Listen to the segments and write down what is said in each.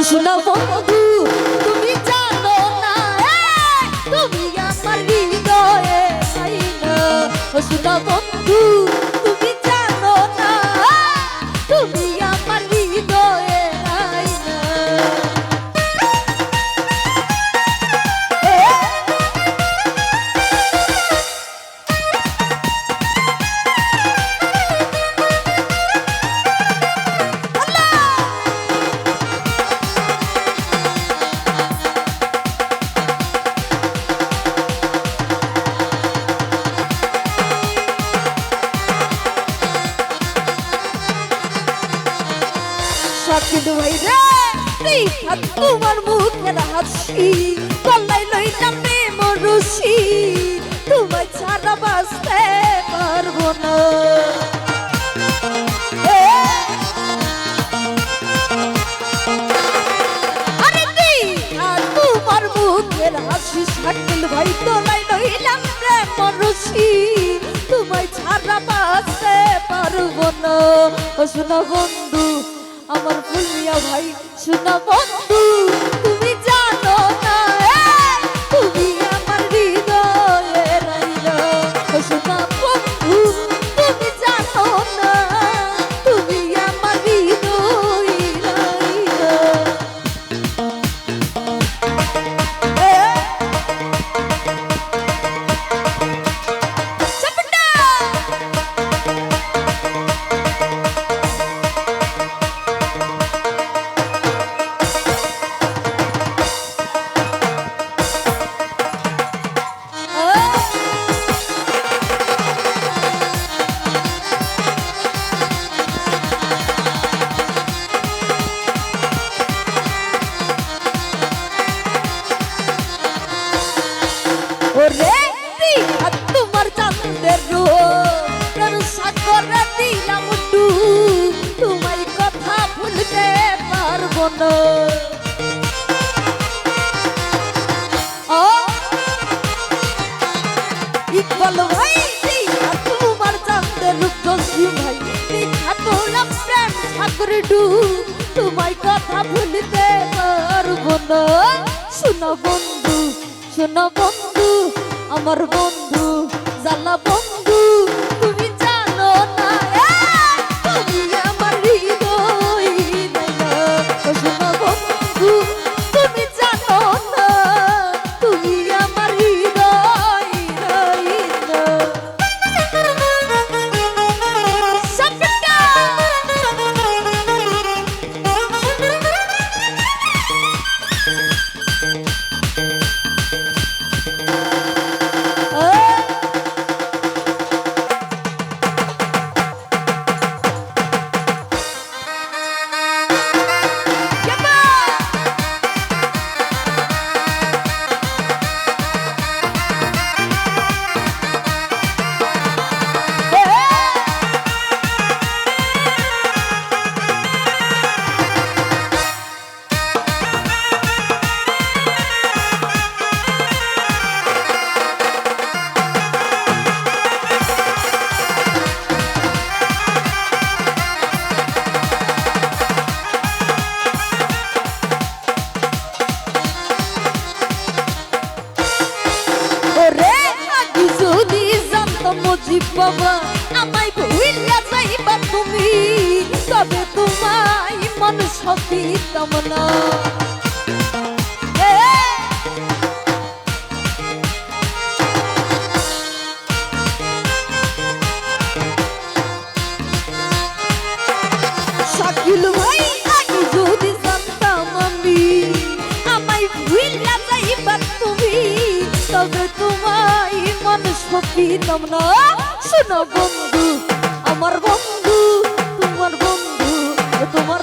শোনা বন্ধু তুমি জানো না তুমি আমার হৃদয়ে শোনা বন্ধু শাকিল ভাই রে। তোমার মুখের হাসি, গলায় লইলাম মরুষি তোমায় ছাড়া পারব না। হাসি রে তোমায় ছাড়া বাঁচতে পারব না। শোনা বন্ধু আমার ফুলিয়া ভাই শোনা বন্ধু পারব না ও, ইকবাল ভাই তোমার চাঁদের রূপ জসিম ভাই? তোলাম প্রেম সাগরে ডুব। তোমায় কথা ভুলতে পারব না। শোনো বন্ধু শোনো বন্ধু, আমার বন্ধু, জালা বন্ধু। মজিব বাবা আমায় ভুইলা যাইবা তুমি। তবে তোমায় মানুষ হবিতাম না মানুষ নমনা শোনো বন্ধু আমার বন্ধু তোমার বন্ধু তোমার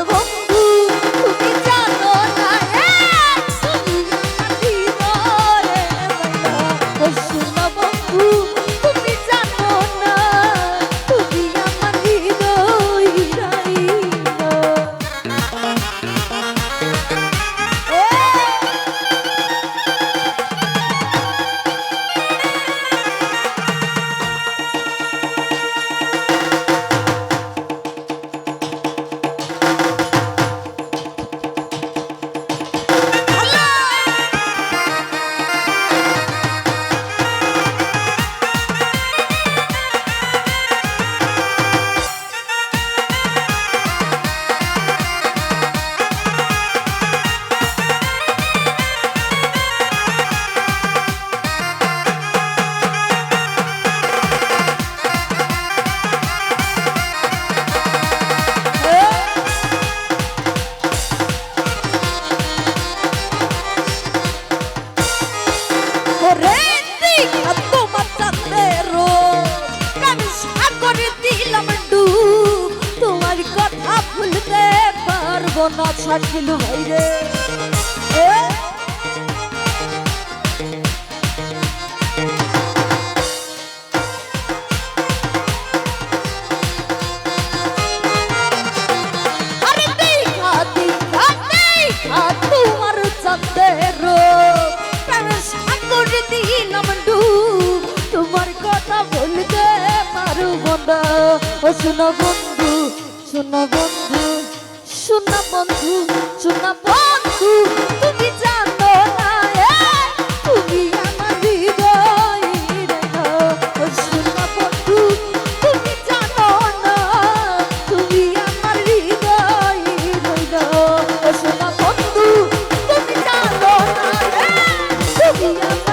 না ছাড়ছিল ভাইরে এ? আরে দেখা দেখা দেখা তোমার চন্দের প্রেমের সাগর শোনা বন্ধু শোনা বন্ধু, তুমি জানো না তুমি আমার হৃদয়ের শোনা বন্ধু, তুমি জানো না, তুমি আমার হৃদয়ের শোনা বন্ধু, তুমি জানো না তুমি আমার